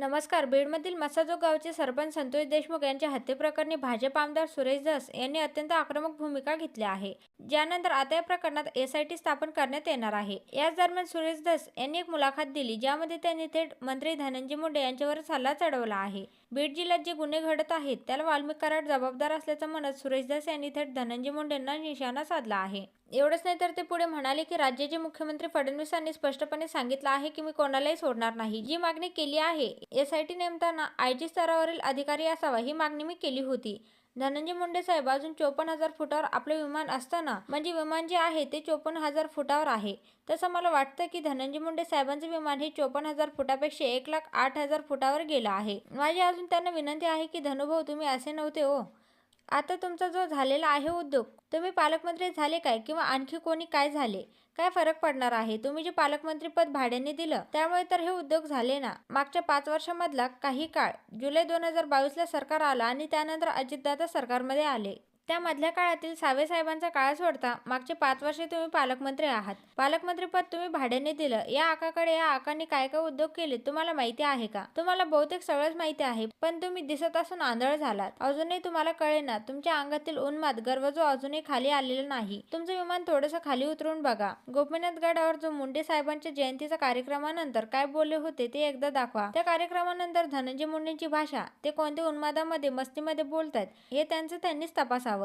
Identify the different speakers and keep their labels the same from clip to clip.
Speaker 1: नमस्कार. बीडमधील मसाजो गावचे सरपंच संतोष देशमुख यांच्या हत्येप्रकरणी भाजप आमदार सुरेश धस यांनी अत्यंत आक्रमक भूमिका घेतली आहे. ज्यानंतर आता या प्रकरणात एसआयटी स्थापन करण्यात येणार आहे. याच दरम्यान सुरेश धस यांनी एक मुलाखत दिली ज्यामध्ये त्यांनी थेट मंत्री धनंजय मुंडे यांच्यावर हल्ला चढवला आहे. बीड जिल्ह्यात जे गुन्हे घडत आहेत त्याला वाल्मिक कराड जबाबदार असल्याचं म्हणत सुरेशदास यांनी थेट धनंजय मुंडेंना निशाणा साधला आहे. एवढंच नाही तर ते पुढे म्हणाले की राज्याचे मुख्यमंत्री फडणवीसांनी स्पष्टपणे सांगितलं आहे की मी कोणालाही सोडणार नाही. जी मागणी केली आहे एसआयटी नेमताना आयजी स्तरावरील अधिकारी असावा ही मागणी मी केली होती. धनंजय मुंडे साहेब अजून चोपन्न हजार फुटावर आपले विमान असताना म्हणजे विमान जे आहे ते चोपन्न हजार फुटावर आहे. तसं मला वाटतं की धनंजय मुंडे साहेबांचं विमान हे चोपन्न हजार फुटापेक्षा एक लाख आठ हजार फुटावर गेलं आहे. माझी अजून त्यांना विनंती आहे की धनुभाऊ तुम्ही असे नव्हते हो. आता तुमचा जो झालेला आहे उद्योग तुम्ही पालकमंत्री झाले काय किंवा आणखी कोणी काय झाले? काय फरक पडणार आहे? तुम्ही जे पालकमंत्री पद भाड्याने दिलं त्यामुळे तर हे उद्योग झाले ना? मागच्या पाच वर्षामधला काही काळ जुलै दोन हजार बावीसला सरकार आलं आणि त्यानंतर अजितदादा सरकारमध्ये आले. त्या मधल्या काळातील सावे साहेबांचा काळ सोडता मागचे पाच वर्षे तुम्ही पालकमंत्री आहात. पालकमंत्रीपद तुम्ही भाड्याने दिलं. या आकाकडे या आकांनी काय काय उद्योग केले तुम्हाला माहिती आहे का? तुम्हाला बहुतेक सगळंच माहिती आहे पण तुम्ही दिसत असून आंधळ झालात. अजूनही तुम्हाला कळेना तुमच्या अंगातील उन्माद गर्व जो अजूनही खाली आलेला नाही. तुमचं विमान थोडंसं खाली उतरून बघा. गोपीनाथ गडावर जो मुंडे साहेबांच्या जयंतीचा कार्यक्रमानंतर काय बोलले होते ते एकदा दाखवा. त्या कार्यक्रमानंतर धनंजय मुंडेंची भाषा ते कोणत्या उन्मादामध्ये मस्तीमध्ये बोलतात हे त्यांचं त्यांनीच तपासावं.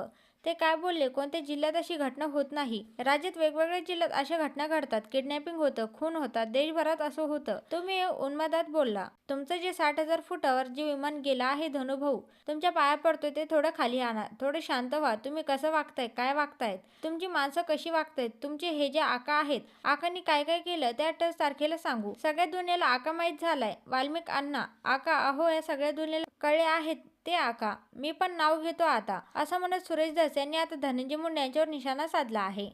Speaker 1: ते काय बोलले? कोणत्या जिल्ह्यात अशी घटना होत नाही? राज्यात वेगवेगळ्या जिल्ह्यात अशा घटना घडतात. किडनॅपिंग होतं खून होतात देशभरात असं होतं. तुम्ही उन्मादात बोलला. तुमचं जे साठ हजार फुटावर जे विमान गेला आहे धनुभाऊ तुमच्या पाया पडतोय ते थोडं खाली आणा. थोडं शांत व्हा. तुम्ही कसं वागताय? काय वागतायत? तुमची माणसं कशी वागतायत? तुमचे हे जे आका आहेत आकांनी काय काय केलं त्या टच तारखेला सांगू. सगळ्या दुनियेला आका माहीत झालाय. वाल्मिक अण्णा आका अहो या सगळ्या दुनियेला कळे आहेत. ते आका मी पण नाव घेतो आता असं म्हणत सुरेश दास यांनी आता धनंजय मुंडे यांच्यावर निशाणा साधला आहे.